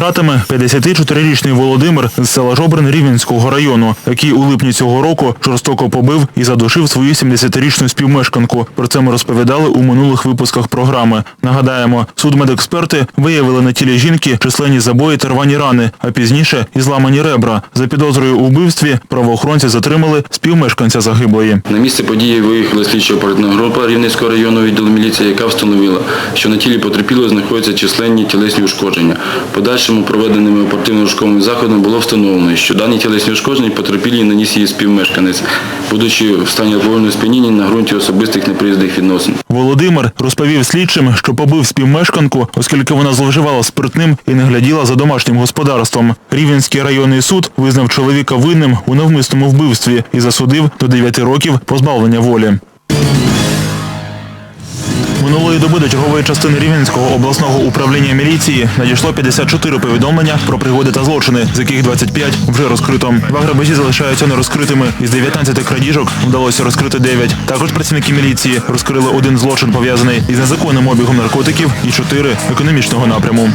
Гратиме 54-річний Володимир з села Жобрин Рівненського району, який у липні цього року жорстоко побив і задушив свою 70-річну співмешканку. Про це ми розповідали у минулих випусках програми. Нагадаємо, судмедексперти виявили на тілі жінки численні забої та рвані рани, а пізніше і зламані ребра. За підозрою у вбивстві правоохоронці затримали співмешканця загиблої. На місце події виїхала слідчо оперативна група Рівненського районного відділу міліції, яка встановила, що на тілі потерпілого знаходяться численні тілесні ушкодження. В Подальшому проведеними оперативно-розшуковими заходами було встановлено, що дані тілесні ушкодження потерпілі наніс її співмешканець, будучи в стані алкогольного сп'яніння на ґрунті особистих неприязних відносин. Володимир розповів слідчим, що побив співмешканку, оскільки вона зловживала спиртним і не гляділа за домашнім господарством. Рівенський районний суд визнав чоловіка винним у навмисному вбивстві і засудив до 9 років позбавлення волі. Минулої доби до чергової частини Рівненського обласного управління міліції надійшло 54 повідомлення про пригоди та злочини, з яких 25 вже розкрито. Два грабежі залишаються нерозкритими. Із 19 крадіжок вдалося розкрити 9. Також працівники міліції розкрили один злочин пов'язаний із незаконним обігом наркотиків і 4 економічного напряму.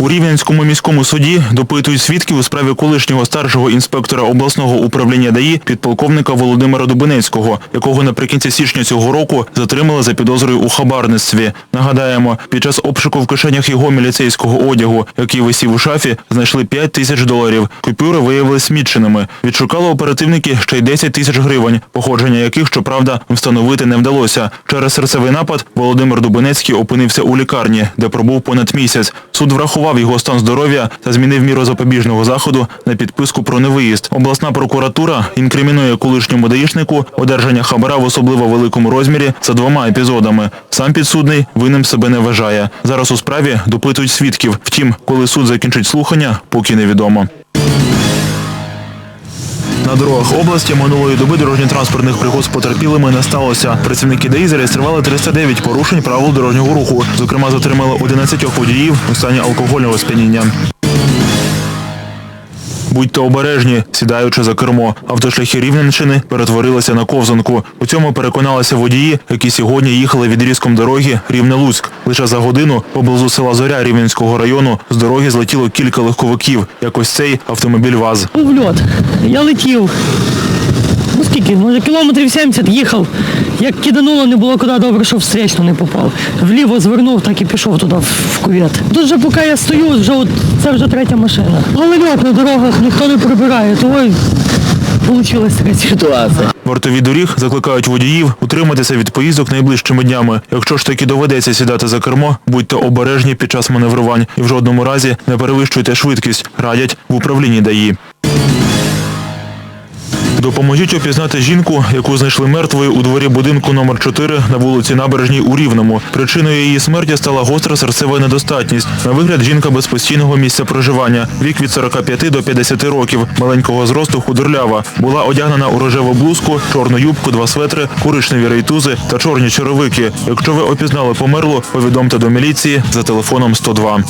У Рівненському міському суді допитують свідків у справі колишнього старшого інспектора обласного управління ДАІ підполковника Володимира Дубинецького, якого наприкінці січня цього року затримали за підозрою у хабарництві. Нагадаємо, під час обшуку в кишенях його міліцейського одягу, який висів у шафі, знайшли 5 тисяч доларів. Купюри виявилися смітченими. Відшукали оперативники ще й 10 тисяч гривень, походження яких, щоправда, встановити не вдалося. Через серцевий напад Володимир Дубинецький опинився у лікарні, де пробув понад місяць. Суд врахував його стан здоров'я та змінив міру запобіжного заходу на підписку про невиїзд. Обласна прокуратура інкримінує колишньому даїшнику одержання хабара в особливо великому розмірі за двома епізодами. Сам підсудний винним себе не вважає. Зараз у справі допитують свідків. Втім, коли суд закінчить слухання, поки невідомо. На дорогах області минулої доби дорожньо-транспортних пригод з потерпілими не сталося. Працівники ДАІ зареєстрували 309 порушень правил дорожнього руху. Зокрема, затримали 11 водіїв у стані алкогольного сп'яніння. Будьте обережні, сідаючи за кермо. Автошляхи Рівненщини перетворилися на ковзанку. У цьому переконалися водії, які сьогодні їхали відрізком дороги Рівне-Луцьк. Лише за годину поблизу села Зоря Рівненського району з дороги злетіло кілька легковиків, як ось цей автомобіль ВАЗ. в льот. Я летів. Ну скільки? Кілометрів 70 їхав. Як кидануло, не було куди добре, що встречно не попав. Вліво звернув, так і пішов туди в кувет. Тут же поки я стою, вже от, це вже третя машина. Але на дорогах ніхто не прибирає, того й вийшла така ситуація. Вартові доріг закликають водіїв утриматися від поїздок найближчими днями. Якщо ж таки доведеться сідати за кермо, будьте обережні під час маневрувань і в жодному разі не перевищуйте швидкість, радять в управлінні ДАІ. Допоможіть опізнати жінку, яку знайшли мертвою у дворі будинку номер 4 на вулиці Набережній у Рівному. Причиною її смерті стала гостра серцева недостатність. На вигляд жінка без постійного місця проживання. Вік від 45 до 50 років. Маленького зросту худорлява. Була одягнена у рожеву блузку, чорну юбку, два светри, коричневі рейтузи та чорні черевики. Якщо ви опізнали померлу, повідомте до міліції за телефоном 102.